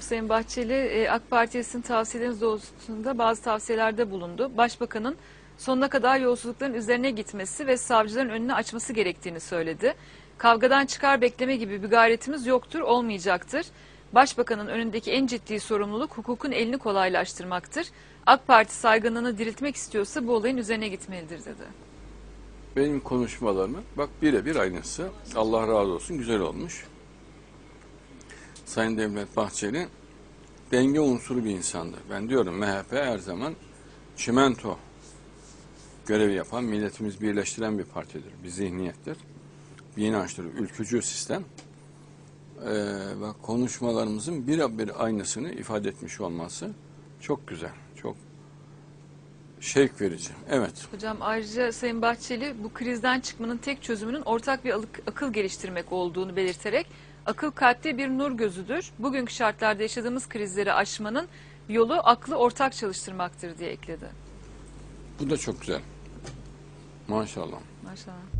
Sayın Bahçeli e, AK Parti'nin tavsiyeleriniz doğrultusunda bazı tavsiyelerde bulundu. Başbakanın sonuna kadar yolsuzlukların üzerine gitmesi ve savcıların önünü açması gerektiğini söyledi. Kavgadan çıkar bekleme gibi bir gayretimiz yoktur, olmayacaktır. Başbakanın önündeki en ciddi sorumluluk hukukun elini kolaylaştırmaktır. AK Parti saygınlığını diriltmek istiyorsa bu olayın üzerine gitmelidir dedi. Benim konuşmalarımı bak birebir aynısı. Allah razı olsun güzel olmuş. Sayın Devlet Bahçeli denge unsuru bir insandır. Ben diyorum MHP her zaman çimento görevi yapan, milletimizi birleştiren bir partidir. Bir zihniyettir. Bir inançtır. Ülkücü sistem. Ee, ve konuşmalarımızın birebir aynısını ifade etmiş olması çok güzel. Çok şevk verici. Evet. Hocam ayrıca Sayın Bahçeli bu krizden çıkmanın tek çözümünün ortak bir alık- akıl geliştirmek olduğunu belirterek akıl kalpte bir nur gözüdür. Bugünkü şartlarda yaşadığımız krizleri aşmanın yolu aklı ortak çalıştırmaktır diye ekledi. Bu da çok güzel. Maşallah. Maşallah.